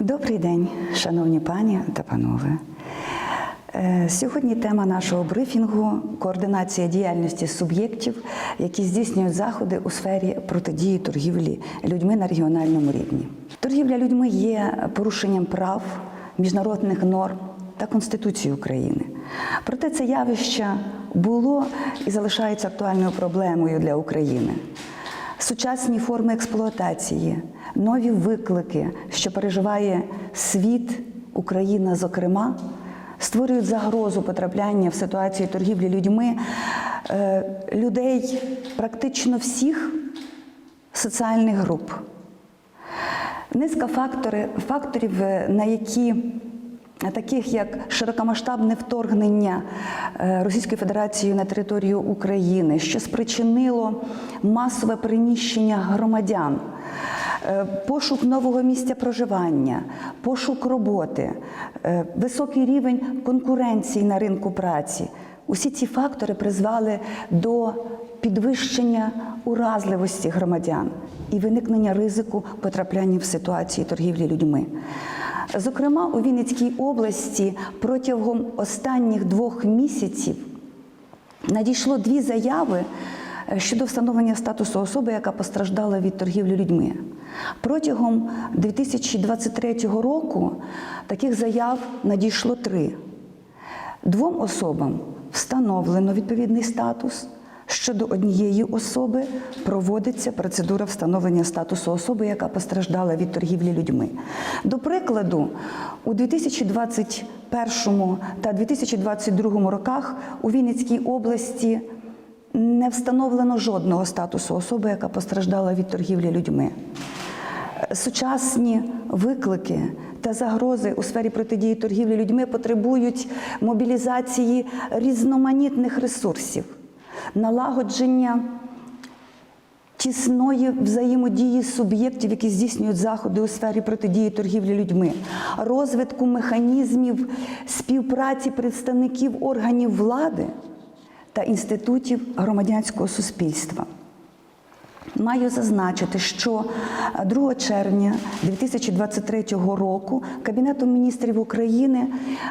Добрий день, шановні пані та панове. Е, Сьогодні тема нашого брифінгу координація діяльності суб'єктів, які здійснюють заходи у сфері протидії торгівлі людьми на регіональному рівні. Торгівля людьми є порушенням прав, міжнародних норм та Конституції України. Проте це явище було і залишається актуальною проблемою для України. Сучасні форми експлуатації, нові виклики, що переживає світ, Україна, зокрема, створюють загрозу потрапляння в ситуацію торгівлі людьми е, людей практично всіх соціальних груп. Низка фактори, факторів, е, на які таких як широкомасштабне вторгнення е, Російської Федерації на територію України, що спричинило масове переміщення громадян, пошук нового місця проживання, пошук роботи, е, високий рівень конкуренції на ринку праці. Усі ці фактори призвали до підвищення уразливості громадян і виникнення ризику потрапляння в ситуації торгівлі людьми. Зокрема, у Вінницькій області протягом останніх двох місяців надійшло дві заяви е, щодо встановлення статусу особи, яка постраждала від торгівлі людьми. Протягом 2023 року таких заяв надійшло три. Двом особам встановлено відповідний статус. Щодо однієї особи проводиться процедура встановлення статусу особи, яка постраждала від торгівлі людьми. До прикладу, у 2021 та 2022 роках у Вінницькій області не встановлено жодного статусу особи, яка постраждала від торгівлі людьми. Сучасні виклики та загрози у сфері протидії торгівлі людьми потребують мобілізації різноманітних ресурсів, налагодження тісної взаємодії суб'єктів, які здійснюють заходи у сфері протидії торгівлі людьми, розвитку механізмів співпраці представників органів влади та інститутів громадянського суспільства. Маю зазначити, що 2 червня 2023 року Кабінетом міністрів України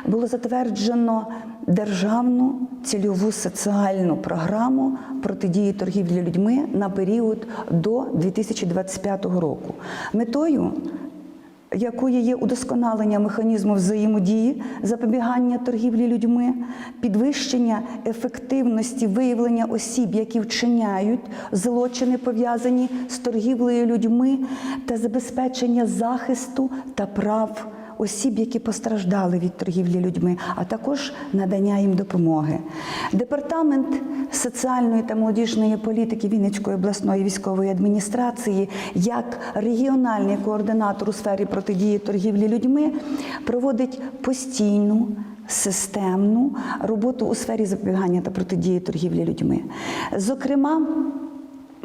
було затверджено державну цільову соціальну програму протидії торгівлі людьми на період до 2025 року. Метою якою є удосконалення механізму взаємодії, запобігання торгівлі людьми, підвищення ефективності виявлення осіб, які вчиняють злочини, пов'язані з торгівлею людьми, та забезпечення захисту та прав осіб, які постраждали від торгівлі людьми, а також надання їм допомоги. Департамент соціальної та молодіжної політики Вінницької обласної військової адміністрації, як регіональний координатор у сфері протидії торгівлі людьми, проводить постійну. Системну роботу у сфері запобігання та протидії торгівлі людьми. Зокрема,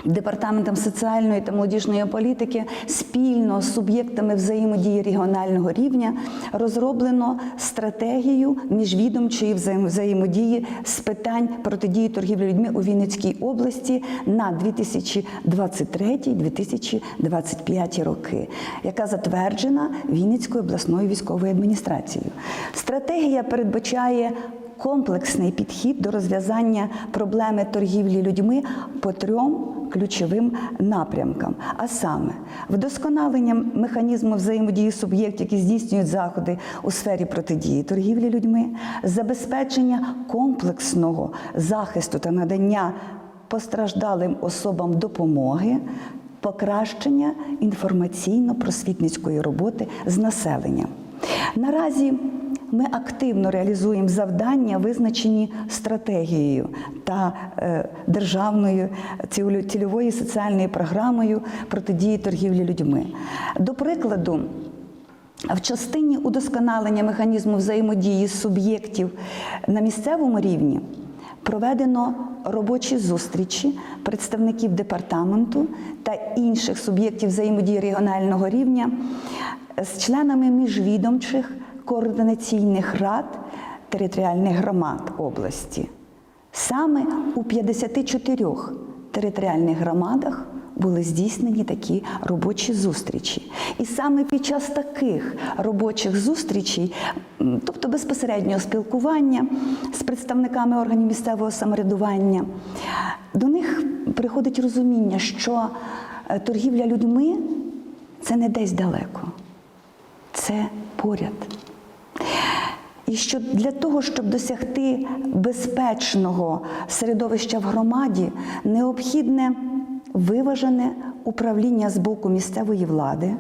Департаментом соціальної та молодіжної політики спільно з суб'єктами взаємодії регіонального рівня розроблено стратегію міжвідомчої взаєм- взаємодії з питань протидії торгівлі людьми у Вінницькій області на 2023-2025 роки, яка затверджена Вінницькою обласною військовою адміністрацією. Стратегія передбачає комплексний підхід до розв'язання проблеми торгівлі людьми по трьом ключовим напрямкам, а саме вдосконалення механізму взаємодії суб'єктів, які здійснюють заходи у сфері протидії торгівлі людьми, забезпечення комплексного захисту та надання постраждалим особам допомоги. Покращення інформаційно-просвітницької роботи з населенням. Наразі ми активно реалізуємо завдання, визначені стратегією та е, державною цільовою соціальною програмою протидії торгівлі людьми. До прикладу, в частині удосконалення механізму взаємодії суб'єктів на місцевому рівні проведено робочі зустрічі представників департаменту та інших суб'єктів взаємодії регіонального рівня з членами міжвідомчих координаційних рад територіальних громад області. Саме у 54 територіальних громадах були здійснені такі робочі зустрічі. І саме під час таких робочих зустрічей, тобто безпосереднього спілкування з представниками органів місцевого самоврядування, до них приходить розуміння, що е, торгівля людьми це не десь далеко, це поряд. І що для того, щоб досягти безпечного середовища в громаді, необхідне виважене управління з боку місцевої влади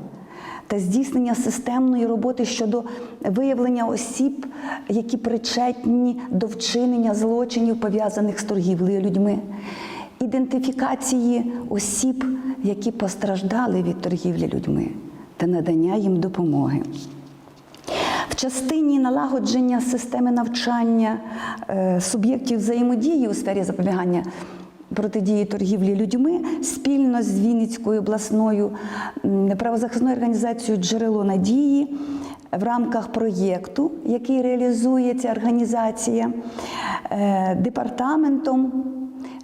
та здійснення системної роботи щодо виявлення осіб, які причетні до вчинення злочинів, пов'язаних з торгівлею людьми, ідентифікації осіб, які постраждали від торгівлі людьми, та надання їм допомоги. Частині налагодження системи навчання е, суб'єктів взаємодії у сфері запобігання протидії торгівлі людьми спільно з Вінницькою обласною правозахисною організацією Джерело надії в рамках проєкту, який реалізує ця організація, е, департаментом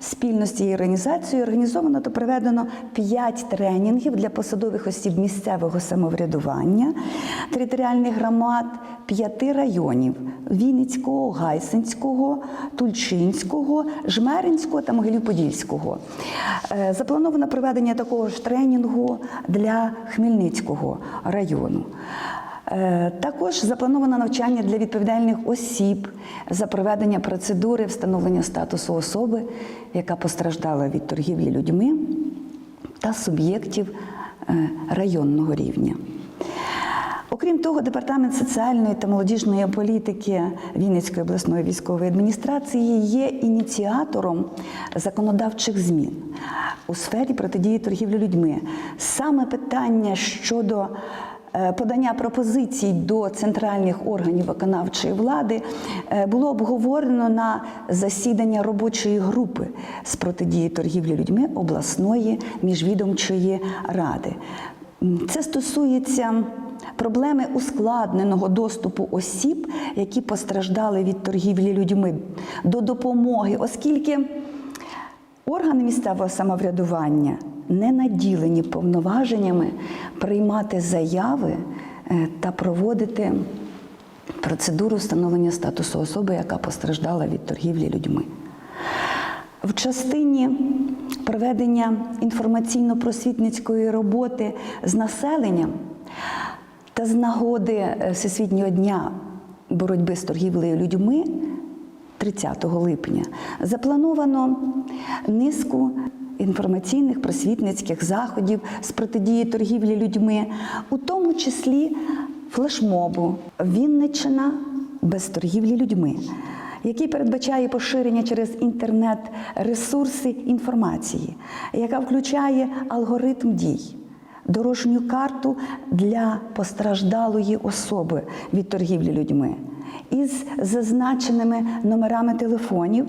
Спільно з цією організацією організовано та проведено 5 тренінгів для посадових осіб місцевого самоврядування територіальних громад п'яти районів: Вінницького, Гайсинського, Тульчинського, Жмеринського та Могилів-Подільського. Е, Заплановано проведення такого ж тренінгу для Хмельницького району. Е, Також заплановано навчання для відповідальних осіб за проведення процедури встановлення статусу особи, яка постраждала від торгівлі людьми та суб'єктів е, районного рівня. Окрім того, департамент соціальної та молодіжної політики Вінницької обласної військової адміністрації є ініціатором законодавчих змін у сфері протидії торгівлі людьми. Саме питання щодо подання пропозицій до центральних органів виконавчої влади е, було обговорено на засідання робочої групи з протидії торгівлі людьми обласної міжвідомчої ради. Це стосується проблеми ускладненого доступу осіб, які постраждали від торгівлі людьми, до допомоги, оскільки органи місцевого самоврядування не наділені повноваженнями приймати заяви е, та проводити процедуру встановлення статусу особи, яка постраждала від торгівлі людьми. В частині проведення інформаційно-просвітницької роботи з населенням та з нагоди е, Всесвітнього дня боротьби з торгівлею людьми 30 липня заплановано низку інформаційних просвітницьких заходів з протидії торгівлі людьми, у тому числі флешмобу Вінниччина без торгівлі людьми, який передбачає поширення через інтернет ресурси інформації, яка включає алгоритм дій. Дорожню карту для постраждалої особи від торгівлі людьми із зазначеними номерами телефонів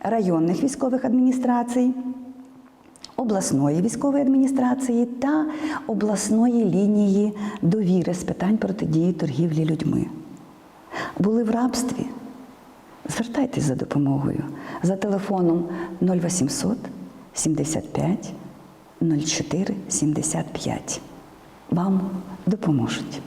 районних військових адміністрацій, обласної військової адміністрації та обласної лінії довіри з питань протидії торгівлі людьми. Були в рабстві. Звертайтесь за допомогою за телефоном 0800 75 04 75. Вам допоможуть.